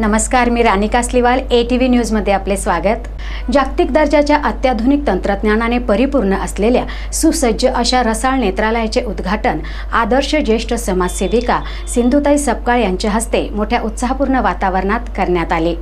नमस्कार मी Rani Kasliwal A T V न्यूजमध्ये आपले स्वागत. जागतिक दर्जाच्या अत्याधुनिक तंत्रज्ञानाने परिपूर्ण असलेल्या सुसज्ज अशा रसाळ नेत्रालयाचे उद्घाटन आदर्श ज्येष्ठ समाजसेविका सिंधुताई सपकाळ यांच्या हस्ते मोठ्या उत्साहपूर्ण वातावरणात करण्यात आले.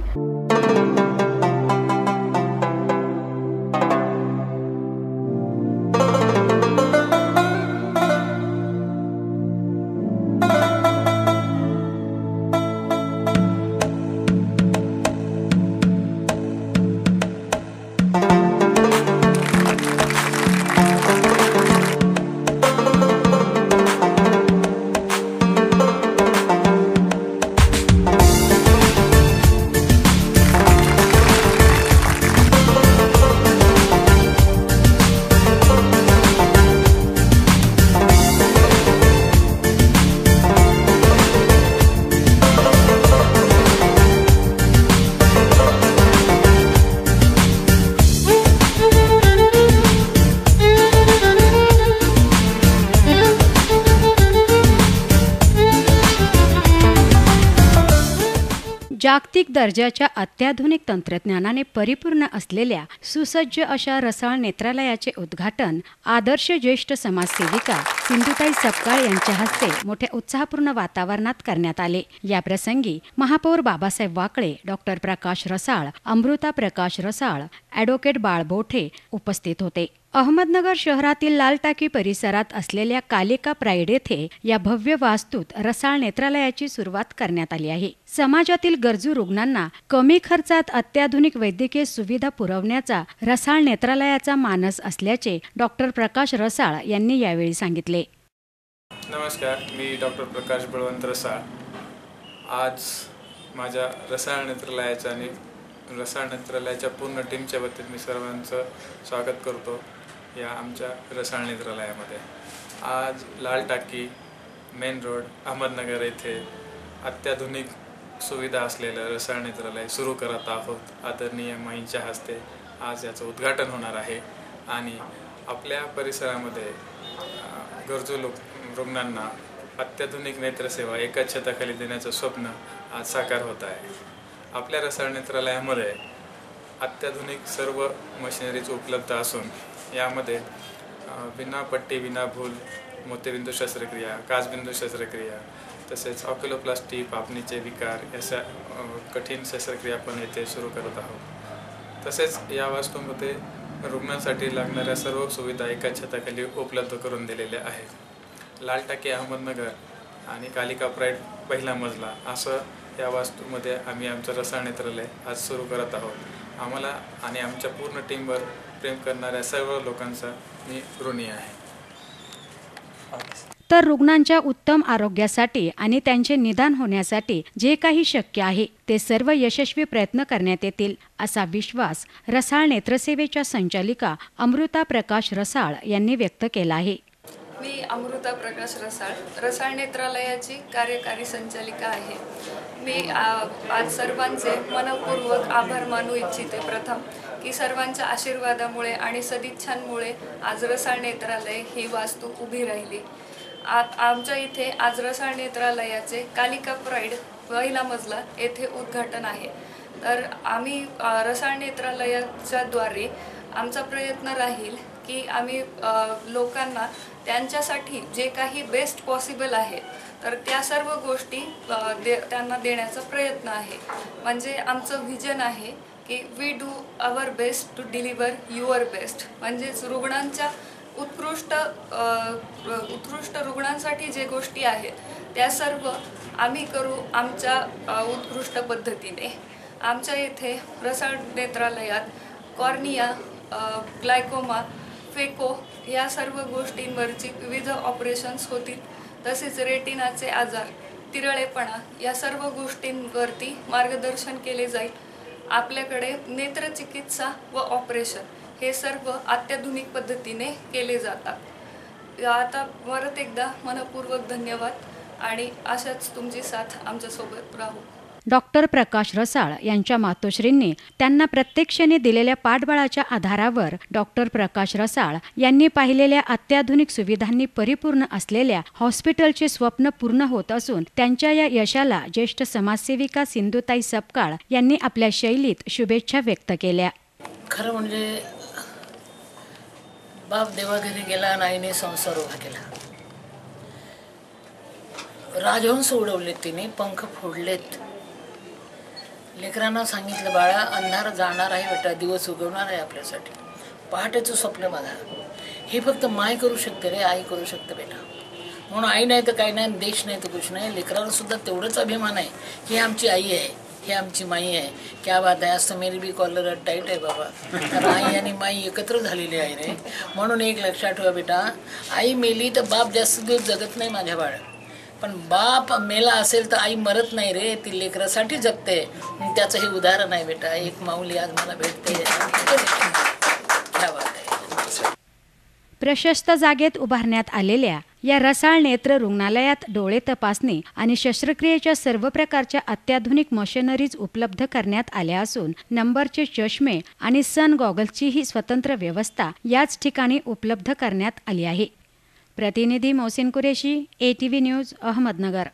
जागतिक दर्जाच्या अत्याधुनिक तंत्रज्ञानाने परिपूर्ण असलेल्या सुसज्ज अशा रसाळ नेत्रालयाचे उद्घाटन आदर्श ज्येष्ठ समाजसेविका सिंधुताई सपकाळ यांच्या हस्ते मोठ्या उत्साहपूर्ण वातावरणात करण्यात आले. याप्रसंगी महापौर बाबासाहेब वाकळे डॉक्टर प्रकाश रसाळ अमृता प्रकाश रसाळ ॲडव्होकेट बाळ बोठे उपस्थित होते. अहमदनगर शहरातील लालटाकी परिसरात असलेल्या कालिका प्राईड येथे या भव्य वास्तूत रसाळ नेत्रालयाची सुरुवात करण्यात आली आहे. समाजातील गरजू रुग्णांना कमी खर्चात अत्याधुनिक वैद्यकीय सुविधा पुरवण्याचा रसाळ नेत्रालयाचा मानस असल्याचे डॉक्टर प्रकाश रसाळ यांनी यावेळी सांगितले. नमस्कार मी डॉक्टर प्रकाश बळवंत रसाळ. आज माझ्या रसाळ नेत्रालयाच्या आणि रसाळ नेत्रालयाच्या पूर्ण टीमच्या वतीने मी सर्वांचं स्वागत करतो. या आमच्या रसाळ नेत्रालयामध्ये आज लाल टाकी मेन रोड अहमदनगर येथे अत्याधुनिक सुविधा असलेलं रसाळ नेत्रालय सुरू करत आहोत. आदरणीय माईंच्या हस्ते आज याचं उद्घाटन होणार आहे. आणि आपल्या परिसरामध्ये गरजू लोक रुग्णांना अत्याधुनिक नेत्रसेवा एकाच छताखाली देण्याचं स्वप्न आज साकार होत आहे. आपल्या रसाळ नेत्रालयामध्ये अत्याधुनिक सर्व मशिनरीज उपलब्ध असून यामध्ये विना पट्टी विना भूल मोतीबिंदू शस्त्रक्रिया काचबिंदू शस्त्रक्रिया तसेच ऑक्युलोप्लास्टी पापणीचे विकार अशा कठीण शस्त्रक्रिया पण येथे सुरू करत आहोत. तसेच या वास्तूमध्ये रुग्णांसाठी लागणाऱ्या सर्व सुविधा एका छताखाली उपलब्ध करून दिलेल्या आहेत. लाल टाकी अहमदनगर आणि कालिका प्राईड पहिला मजला असं या वास्तूमध्ये आम्ही आमचं रसाळ नेत्रालय आज सुरू करत आहोत. आम्हाला आणि आमच्या पूर्ण टीमवर प्रेम करणाऱ्या सर्व लोकांचा मी ऋणी आहे. तर रुग्णांच्या उत्तम आरोग्यासाठी आणि त्यांचे निदान होण्यासाठी जे काही शक्य आहे ते सर्व यशस्वी प्रयत्न करण्यात येतील असा विश्वास रसाळ नेत्रसेवेच्या संचालिका अमृता प्रकाश रसाळ यांनी व्यक्त केला आहे. मी अमृता प्रकाश रसाळ रसाळ नेत्रालयाची कार्यकारी संचालिका आहे. मी आज सर्वांचे मनपूर्वक आभार मानू इच्छिते प्रथम की सर्वांच्या आशीर्वादामुळे आणि सदिच्छांमुळे आज रसाळ नेत्रालय ही वास्तू उभी राहिली. आ आमच्या इथे आज रसाळ नेत्रालयाचे कालिका प्राईड पहिला मजला येथे उद्घाटन आहे. तर आम्ही रसाळ नेत्रालयाच्या द्वारे आमचा प्रयत्न राहील की आम्ही लोकांना त्यांच्यासाठी जे काही बेस्ट पॉसिबल आहे तर त्या सर्व गोष्टी दे त्यांना देण्याचा प्रयत्न आहे. म्हणजे आमचं व्हिजन आहे की we do our best to deliver your best म्हणजेच रुग्णांच्या उत्कृष्ट उत्कृष्ट रुग्णांसाठी जे गोष्टी आहेत त्या सर्व आम्ही करू आमच्या उत्कृष्ट पद्धतीने. आमच्या इथे रसाळ नेत्रालयात कॉर्निया ग्लायकोमा फेको या सर्व गोष्टींवरची विविध ऑपरेशन्स होतील. तसेच रेटिनाचे आजार तिरळेपणा या सर्व गोष्टींवरती मार्गदर्शन केले जाईल. आपल्याकडे नेत्रचिकित्सा व ऑपरेशन हे सर्व अत्याधुनिक पद्धतीने केले जातात. आता परत एकदा मनपूर्वक धन्यवाद आणि अशाच तुमची साथ आमच्यासोबत राहू. डॉक्टर प्रकाश रसाळ यांच्या मातोश्रींनी त्यांना प्रत्यक्षाने दिलेल्या पाठबळाच्या आधारावर डॉक्टर प्रकाश रसाळ यांनी पाहिलेल्या अत्याधुनिक सुविधांनी परिपूर्ण असलेल्या हॉस्पिटलचे स्वप्न पूर्ण होत असून त्यांच्या या यशाला ज्येष्ठ समाजसेविका सिंधुताई सपकाळ यांनी आपल्या शैलीत शुभेच्छा व्यक्त केल्या. खरं म्हणजे बाप देवाघरी गेला आणि संसार उभा केला. राजहंस उडवले तिने पंख फोडलेत. लेकरांना सांगितलं बाळा अंधार जाणार आहे बेटा दिवस उगवणार आहे आपल्यासाठी. पहाटेचं स्वप्न बघा. हे फक्त माय करू शकते रे आई करू शकते बेटा. म्हणून आई नाही तर काही नाही देश नाही तर कुछ नाही. लेकरांना सुद्धा तेवढंच अभिमान आहे. की आमची आई आहे हे आमची माई आहे. क्या बात आहे असं मेरी बी कॉलर टाईट आहे बाबा. कारण आई आणि माई एकत्र झालेली आहे रे. म्हणून एक लक्षात ठेवा बेटा. आई मेली तर बाप जास्त दिवस जगत नाही माझ्या बाळा पण बाप मेला असेल तर आई मरत नाही रे ती लेकरासाठी जगते. त्याचं हे उदाहरण आहे बेटा एक माऊली आज मला भेटते. प्रशस्त जागेत उभारण्यात आलेल्या या रसाळ नेत्र रुग्णालयात डोळे तपासणी आणि शस्त्रक्रियेच्या सर्व प्रकारच्या अत्याधुनिक मशिनरीज उपलब्ध करण्यात आल्या असून नंबरचे चष्मे आणि सन गॉगल्सचीही स्वतंत्र व्यवस्था याच ठिकाणी उपलब्ध करण्यात आली आहे. प्रतिनिधी मोहसिन कुरेशी एटीव्ही न्यूज अहमदनगर.